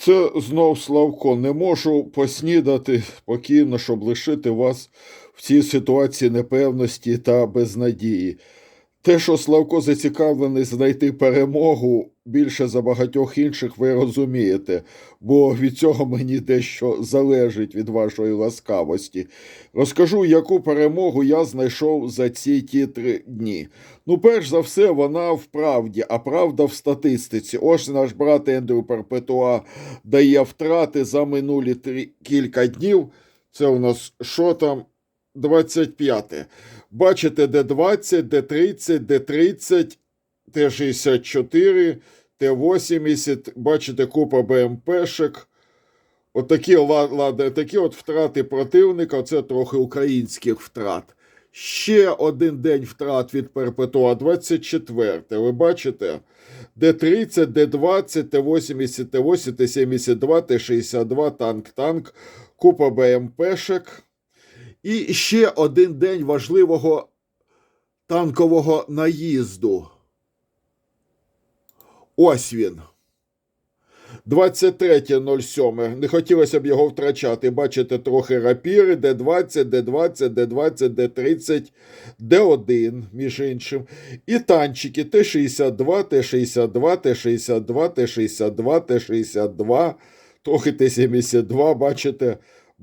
Це знов Славко. Не можу поснідати спокійно, щоб лишити вас в цій ситуації непевності та безнадії. Те, що Славко зацікавлений знайти перемогу більше за багатьох інших, ви розумієте, бо від цього мені дещо залежить від вашої ласкавості. Розкажу, яку перемогу я знайшов за ці ті три дні. Ну, перш за все, вона в правді, а правда в статистиці. Ось наш брат Ендрю Перпетуа дає втрати за минулі три, кілька днів. Це у нас що там? 25. Бачите, де 20, де 30, де 30, де 64, де 80. Бачите, купа БМПшек. Отакі, ладно, такі от втрати противника, це трохи українських втрат. Ще один день втрат від Перпетуа, 24. Ви бачите? Де 30, де 20, де 80, де 80, де 72, де 62, танк, танк, купа БМПшек. І ще один день важливого танкового наїзду. Ось він. 23.07. Не хотілося б його втрачати. Бачите, трохи рапіри, Д20, Д20, Д20, Д30, Д1, між іншим. І танчики Т-62, Т-62, Т-62, Т-62, Т-62, трохи Т-72, бачите,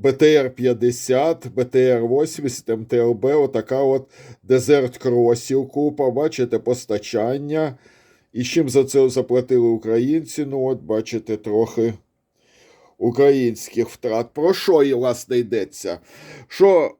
БТР-50, БТР-80, МТЛБ, отака от Дезерт Кросів купа, бачите, постачання. І чим за це заплатили українці? Ну, от, бачите, трохи українських втрат. Про що і власне йдеться? Що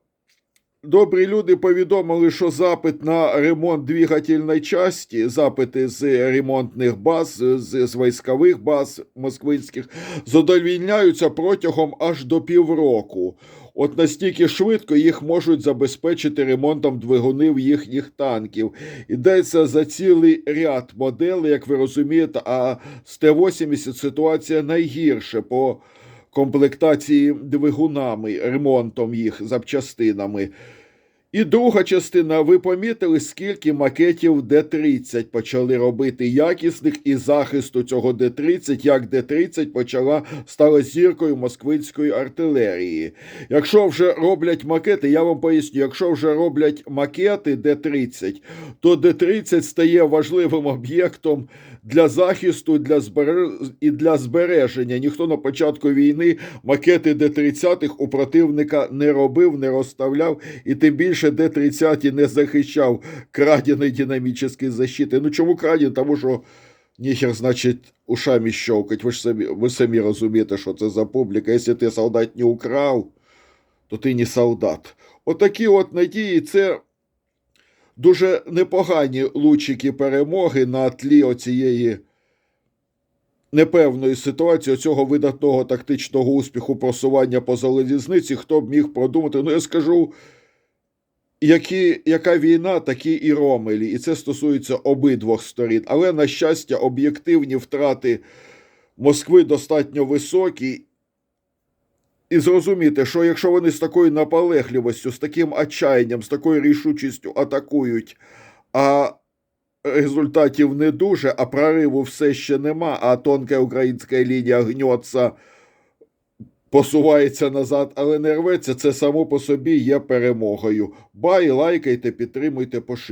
добрі люди повідомили, що запит на ремонт двигательної часті, запити з ремонтних баз, з, з військових баз москвинських, задовільняються протягом аж до півроку. От настільки швидко їх можуть забезпечити ремонтом двигунів їхніх танків. Йдеться за цілий ряд моделей, як ви розумієте, а з Т-80 ситуація найгірша по комплектації двигунами, ремонтом їх запчастинами. І друга частина, ви помітили, скільки макетів Д-30 почали робити якісних і захисту цього Д-30, як Д-30 почала стала зіркою москвинської артилерії. Якщо вже роблять макети, я вам поясню, якщо вже роблять макети Д-30, то Д-30 стає важливим об'єктом для захисту для збереж... і для збереження. Ніхто на початку війни макети Д-30 у противника не робив, не розставляв, і тим більше Д-30 не захищав краденої динамічної защити. Ну чому краден? Тому що ніхер, значить, ушами щелкать. Ви ж самі, ви самі розумієте, що це за публіка. Якщо ти солдат не украв, то ти не солдат. Отакі от надії, це дуже непогані лучики перемоги на тлі оцієї непевної ситуації, цього видатного тактичного успіху просування по залізниці, хто б міг продумати. Ну, я скажу, які, яка війна, такі і ромелі. І це стосується обидвох сторін. Але, на щастя, об'єктивні втрати Москви достатньо високі. І зрозуміти, що якщо вони з такою наполегливістю, з таким отчаянням, з такою рішучістю атакують, а результатів не дуже, а прориву все ще нема, а тонка українська лінія гнеться, посувається назад, але не рветься, це само по собі є перемогою. Бай, лайкайте, підтримуйте, поширюйте.